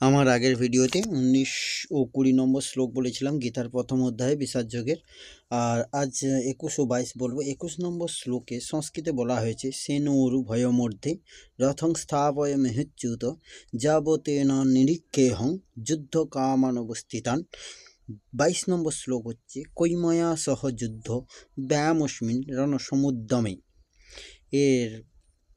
আমার আগের ভিডিওতে উনিশ ও কুড়ি নম্বর শ্লোক বলেছিলাম, গীতার প্রথম অধ্যায়ে, বিষাদ যোগের। আর আজ একুশ ও বাইশ বলব। একুশ নম্বর শ্লোকে সংস্কৃতে বলা হয়েছে, সেনোরু ভয়মধ্যে রথং স্থাপয় মেহুচ্যুত যাবতেন নিরীক্ষেহং যুদ্ধ কামানবস্থিতান। বাইশ নম্বর শ্লোক হচ্ছে, কৈময়া সহ যুদ্ধ ব্যায়ামস্মিন রণসমুদ্যমে এর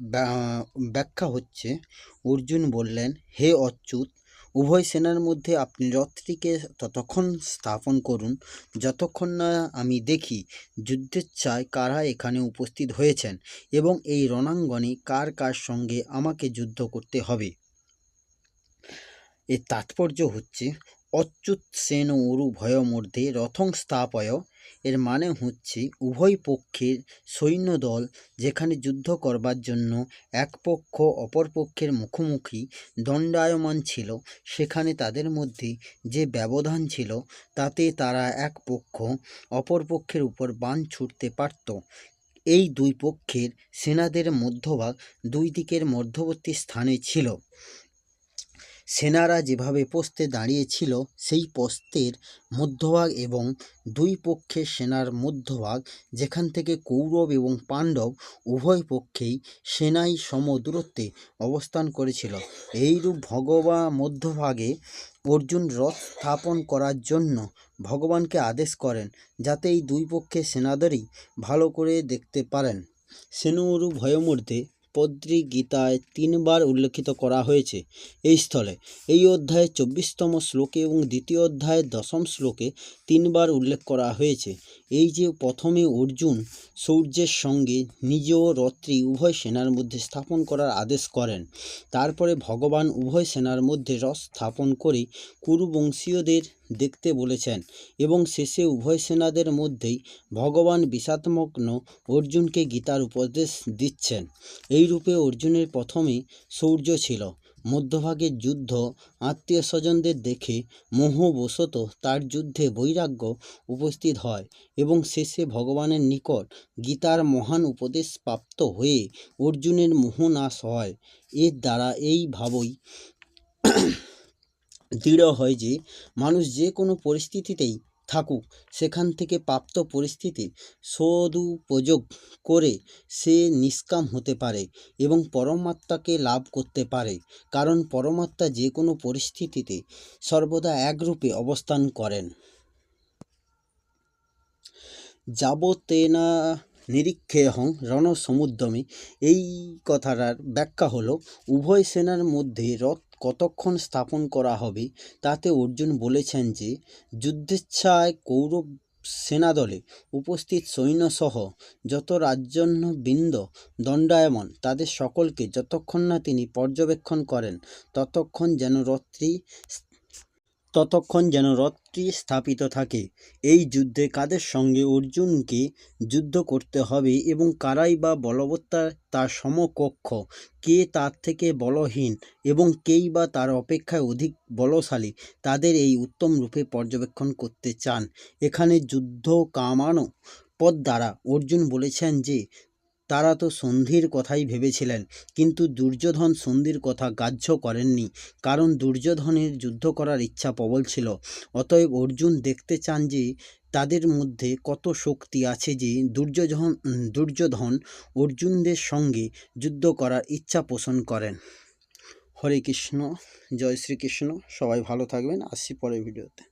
ব্যা- ব্যাখ্যা হচ্ছে, অর্জুন বললেন, হে অচ্যুত উভয় সেনার মধ্যে আপনি রথটিকে ততক্ষণ স্থাপন করুন, যতক্ষণ না আমি দেখি যুদ্ধের চায় কারা এখানে উপস্থিত হয়েছেন এবং এই রণাঙ্গনে কার কার সঙ্গে আমাকে যুদ্ধ করতে হবে। এর তাৎপর্য হচ্ছে অচ্যুত সেন উরু ভয় মধ্যে রথং স্থাপয়। এর মানে হচ্ছে উভয় পক্ষের সৈন্যদল যেখানে যুদ্ধ করবার জন্য এক পক্ষ অপর পক্ষের মুখোমুখি দণ্ডায়মান ছিল, সেখানে তাদের মধ্যে যে ব্যবধান ছিল, তাতে তারা এক পক্ষ অপর পক্ষের উপর বান ছুটতে পারত। এই দুই পক্ষের সেনাদের মধ্যভাগ দুই দিকের মধ্যবর্তী স্থানে ছিল। সেনারা যেভাবে পোস্তে দাঁড়িয়েছিল, সেই পোস্তের মধ্যভাগ এবং দুই পক্ষের সেনার মধ্যভাগ, যেখান থেকে কৌরব এবং পাণ্ডব উভয় পক্ষেই সেনাই সম দূরত্বে অবস্থান করেছিল। এইরূপ ভগবা মধ্যভাগে অর্জুন রথ স্থাপন করার জন্য ভগবানকে আদেশ করেন যাতে এই দুই পক্ষের সেনাদেরই ভালো করে দেখতে পারেন। সেনুরু ভয়মূর্তে পদ্রি গীতায় তিনবার উল্লেখিত করা হয়েছে এই স্থলে। এই অধ্যায়ে চব্বিশতম শ্লোকে এবং দ্বিতীয় অধ্যায়ের দশম শ্লোকে তিনবার উল্লেখ করা হয়েছে। এই যে প্রথমে অর্জুন সূর্যের সঙ্গে নিজ ও রত্রি উভয় সেনার মধ্যে স্থাপন করার আদেশ করেন, তারপরে ভগবান উভয় সেনার মধ্যে রস স্থাপন করে কুরুবংশীয়দের দেখতে বলেছেন এবং শেষে উভয় সেনাদের মধ্যেই ভগবান বিষাদমগ্ন অর্জুনকে গীতার উপদেশ দিচ্ছেন। এই রূপে অর্জুনের প্রথমে সূর্য ছিল। মধ্যভাগের যুদ্ধ আত্মীয় স্বজনদের দেখে মোহবশত তার যুদ্ধে বৈরাগ্য উপস্থিত হয় এবং শেষে ভগবানের নিকট গীতার মহান উপদেশ প্রাপ্ত হয়ে অর্জুনের মোহ নাশ হয়। এর দ্বারা এই ভাবই দৃঢ় হয় যে, মানুষ যে কোনো পরিস্থিতিতেই থাকুক, সেখান থেকে প্রাপ্ত পরিস্থিতির সদুপযোগ করে সে নিষ্কাম হতে পারে এবং পরমাত্মাকে লাভ করতে পারে। কারণ পরমাত্মা যে কোনো পরিস্থিতিতে সর্বদা একরূপে অবস্থান করেন। যাবতেনা নিরীক্ষেহং রণসমুদ্যমে এই কথাটার ব্যাখ্যা হলো, উভয় সেনার মধ্যে রথ কতক্ষণ স্থাপন করা হবে তাতে অর্জুন বলেছেন যে, যুদ্ধেচ্ছায় কৌরব সেনাদলে উপস্থিত সৈন্যসহ যত রাজন্য বৃন্দ দণ্ডায়মন, তাদের সকলকে যতক্ষণ না তিনি পর্যবেক্ষণ করেন, ততক্ষণ যেন রথটি ততক্ষণ যেন রথটি স্থাপিত থাকে। এই যুদ্ধে কাদের সঙ্গে অর্জুনকে যুদ্ধ করতে হবে এবং কারাই বা বলবত্তা তার সমকক্ষ? কে তার থেকে বলহীন এবং কেই বা তার অপেক্ষায় অধিক বলশালী তাদের এই উত্তম রূপে পর্যবেক্ষণ করতে চান? এখানে যুদ্ধ কামানো পদ দ্বারা অর্জুন বলেছেন যে তারা তো সন্ধির কথাই ভেবেছিলেন, কিন্তু দুর্যোধন সন্ধির কথা গ্রাহ্য করেননি, কারণ দুর্যোধনের যুদ্ধ করার ইচ্ছা প্রবল ছিল। অতএব অর্জুন দেখতে চান যে, তাদের মধ্যে কত শক্তি আছে যে, দুর্যোধন দুর্যোধন অর্জুনদের সঙ্গে যুদ্ধ করার ইচ্ছা পোষণ করেন। হরে কৃষ্ণ, জয় শ্রীকৃষ্ণ, সবাই ভালো থাকবেন। আসছি পরের ভিডিওতে।